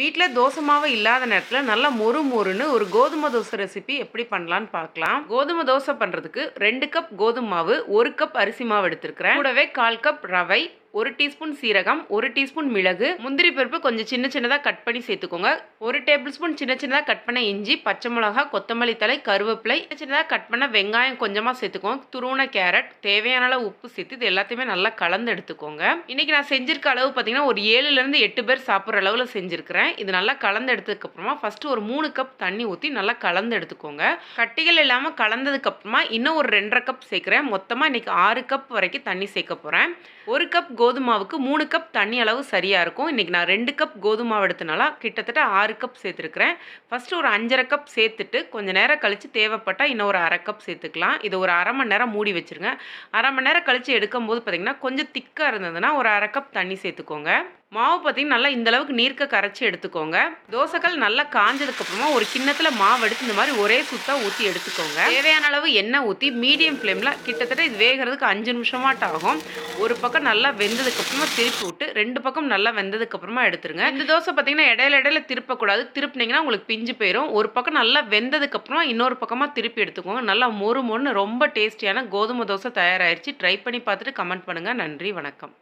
வீட்டில் தோசை மாவு இல்லாத நேரத்தில் நல்லா மொறு மொறுன்னு ஒரு கோதுமை தோசை ரெசிபி எப்படி பண்ணலான்னு பார்க்கலாம். கோதுமை தோசை பண்ணுறதுக்கு ரெண்டு கப் கோதுமை மாவு ஒரு கப் அரிசி மாவு எடுத்துருக்கிறேன். கூடவே கால் கப் ரவை ஒரு டீஸ்பூன் சீரகம் ஒரு டீஸ்பூன் மிளகு முந்திரி பருப்பு கொஞ்சம் சின்ன சின்னதாக கட் பண்ணி சேர்த்துக்கோங்க. ஒரு டேபிள் ஸ்பூன் சின்ன சின்னதாக கட் பண்ண இஞ்சி பச்சை மிளகா கொத்தமல்லி தலை கருவேப்பிலை சின்ன சின்னதாக கட் பண்ண வெங்காயம் கொஞ்சமாக சேர்த்துக்கோங்க. துருவன கேரட் தேவையான அளவு உப்பு சேர்த்து இது எல்லாத்தையுமே நல்லா கலந்து எடுத்துக்கோங்க. இன்னைக்கு நான் செஞ்சிருக்க அளவு பார்த்தீங்கன்னா ஒரு ஏழுலேருந்து எட்டு பேர் சாப்பிட்ற அளவில் செஞ்சுருக்கிறேன். இது நல்லா கலந்து எடுத்ததுக்கப்புறமா ஃபஸ்ட்டு ஒரு மூணு கப் தண்ணி ஊற்றி நல்லா கலந்து எடுத்துக்கோங்க. கட்டிகள் இல்லாமல் கலந்ததுக்கப்புறமா இன்னும் ஒரு ரெண்டரை கப் சேர்க்குறேன். மொத்தமாக இன்னைக்கு ஆறு கப் வரைக்கும் தண்ணி சேர்க்க போகிறேன் ஒரு கப் கோதுமாவுக்கு மூணு கப் தண்ணி அளவு சரியாக இருக்கும். இன்றைக்கி நான் ரெண்டு கப் கோதுமாவை எடுத்தனால கிட்டத்தட்ட ஆறு கப் சேர்த்துருக்குறேன். ஃபஸ்ட்டு ஒரு அஞ்சரை கப் சேர்த்துட்டு கொஞ்சம் நேரம் கழித்து தேவைப்பட்டால் இன்னும் ஒரு அரை கப் சேர்த்துக்கலாம். இது ஒரு அரை மணி நேரம் மூடி வச்சுருங்க. அரை மணி நேரம் கழித்து எடுக்கும்போது பார்த்திங்கன்னா கொஞ்சம் திக்காக இருந்ததுன்னா ஒரு அரை கப் தண்ணி சேர்த்துக்கோங்க. மாவு பார்த்தீங்கன்னா நல்லா இந்த அளவுக்கு நீர்க்க கரைச்சி எடுத்துக்கோங்க. தோசைக்கல் நல்லா காஞ்சதுக்கப்புறமா ஒரு கிண்ணத்தில் மாவு எடுத்து இந்த மாதிரி ஒரே சுத்தாக ஊற்றி எடுத்துக்கோங்க. தேவையான அளவு எண்ணெய் ஊற்றி மீடியம் ஃப்ளேமில் கிட்டத்தட்ட இது வேகிறதுக்கு அஞ்சு நிமிஷமாட்ட ஆகும். ஒரு பக்கம் நல்லா வெந்ததுக்கப்புறமா திருப்பி விட்டு ரெண்டு பக்கம் நல்லா வெந்ததுக்கப்புறமா எடுத்துருங்க. இந்த தோசை பார்த்தீங்கன்னா இடையில இடையில திருப்பக்கூடாது. திருப்பினீங்கன்னா உங்களுக்கு பிஞ்சு போயிடும் ஒரு பக்கம் நல்லா வெந்ததுக்கப்புறமா இன்னொரு பக்கமாக திருப்பி எடுத்துக்கோங்க. நல்லா மொறு மொறுன்னு ரொம்ப டேஸ்டியான கோதுமை தோசை தயாராகிடுச்சு ட்ரை பண்ணி பார்த்துட்டு கமெண்ட் பண்ணுங்கள் நன்றி வணக்கம்.